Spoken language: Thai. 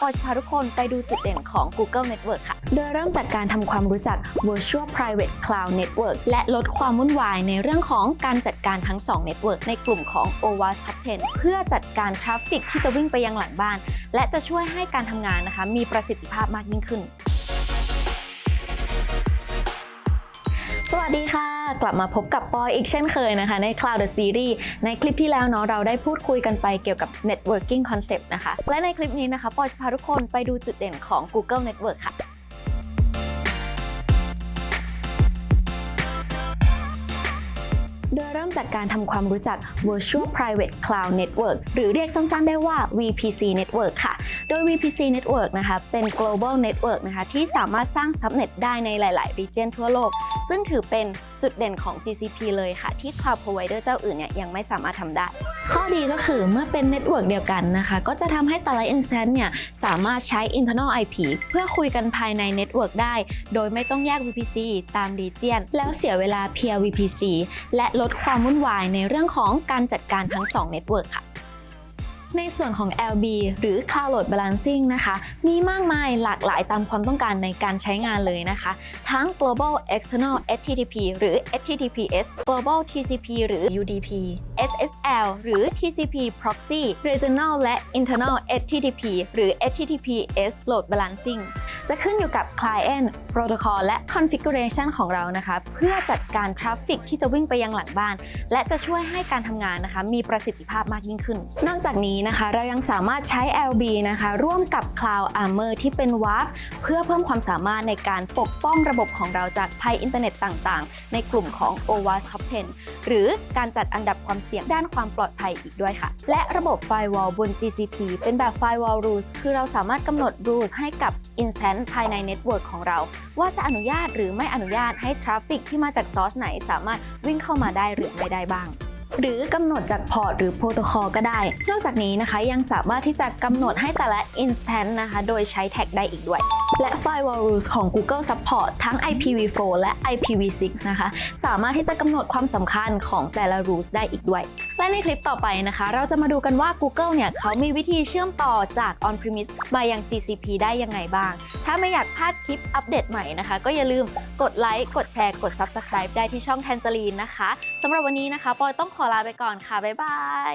ปอจะพาทุกคนไปดูจุดเด่นของ Google Network ค่ะ โดยเริ่มจากการทำความรู้จัก Virtual Private Cloud Network และลดความวุ่นวายในเรื่องของการจัดการทั้ง 2 Network ในกลุ่มของ OWASP Top 10 เพื่อจัดการทราฟฟิกที่จะวิ่งไปยังหลังบ้าน และจะช่วยให้การทำงานนะคะมีประสิทธิภาพมากยิ่งขึ้น สวัสดีค่ะ กลับมาพบกับปอยอีกเช่นเคยนะคะ ใน Cloud the Series ในคลิปที่แล้วเนาะเราได้พูดคุยกันไปเกี่ยวกับ Networking Concept นะคะ และในคลิปนี้นะคะปอยจะพาทุกคนไปดูจุดเด่นของ Google Network ค่ะ มจากการทำความรู้จัก Virtual Private Cloud Network หรือเรียกสั้นๆได้ว่า VPC Network ค่ะ โดย VPC Network นะคะ เป็น global network นะคะ ที่สามารถสร้าง subnet ได้ในหลาย ๆ region ทั่วโลก ซึ่งถือเป็นจุดเด่นของ GCP เลยค่ะ ที่ cloud provider เจ้าอื่นเนี่ยยังไม่สามารถทำได้ ข้อดีก็คือเมื่อเป็นเน็ตเวิร์กเดียวกันนะคะ ก็จะทำให้แต่ละ instance เนี่ยสามารถใช้ internal IP เพื่อคุยกันภายในเน็ตเวิร์กได้ โดยไม่ต้องแยก VPC ตาม region แล้วเสียเวลาเพีย VPC และลดความวุ่นวายในเรื่องของการจัดการทั้ง2 Network ค่ะ ในส่วนของ LB หรือ Cloud Load Balancing นะคะ มีมากมายหลากหลายตามความต้องการในการใช้งานเลยนะคะ ทั้ง Global External HTTP หรือ HTTPS Global TCP หรือ UDP SSL หรือ TCP Proxy Regional และ Internal HTTP หรือ HTTPS Load Balancing จะขึ้นอยู่กับ Client Protocol และ Configuration ของเรานะคะ เพื่อจัดการทราฟฟิกที่จะวิ่งไปยังหลังบ้าน และจะช่วยให้การทำงานนะคะ มีประสิทธิภาพมากยิ่งขึ้น นอกจากนี้นะคะ เรายังสามารถใช้ LB นะคะ ร่วมกับ Cloud Armor ที่เป็น WAF เพื่อเพิ่มความสามารถในการปกป้องระบบของเราจากภัยอินเทอร์เน็ตต่างๆ ในกลุ่มของ OWASP Top 10 หรือการจัดอันดับความเสี่ยงด้านความปลอดภัยอีกด้วยค่ะ และระบบ Firewall บน GCP เป็นแบบ Firewall Rules คือเราสามารถกำหนด rules ให้กับ instance ภายใน Network ของเรา ว่าจะอนุญาตหรือไม่อนุญาตให้ทราฟฟิกที่มาจากซอร์สไหนสามารถวิ่งเข้ามาได้หรือไม่ได้บ้างหรือกำหนดจากพอร์ตหรือโปรโตคอลก็ได้ นอกจากนี้นะคะยังสามารถที่จะกำหนดให้แต่ละ instance นะคะ โดยใช้แท็กได้อีกด้วย และ Firewall Rules ของ Google Support ทั้ง IPv4 และ IPv6 นะคะ สามารถที่จะกำหนดความสำคัญของแต่ละ rules ได้อีกด้วย และในคลิปต่อไปนะคะ เราจะมาดูกันว่า Google เนี่ยเขามีวิธีเชื่อมต่อจาก on-premise มายัง GCP ได้ยังไงบ้าง ถ้าไม่อยากพลาดคลิปอัปเดตใหม่นะคะ ก็อย่าลืมกดไลค์กดแชร์กด Subscribe ได้ที่ช่อง Tangerine นะคะสำหรับวันนี้นะคะปอยต้องขอลาไปก่อนค่ะบ๊ายบาย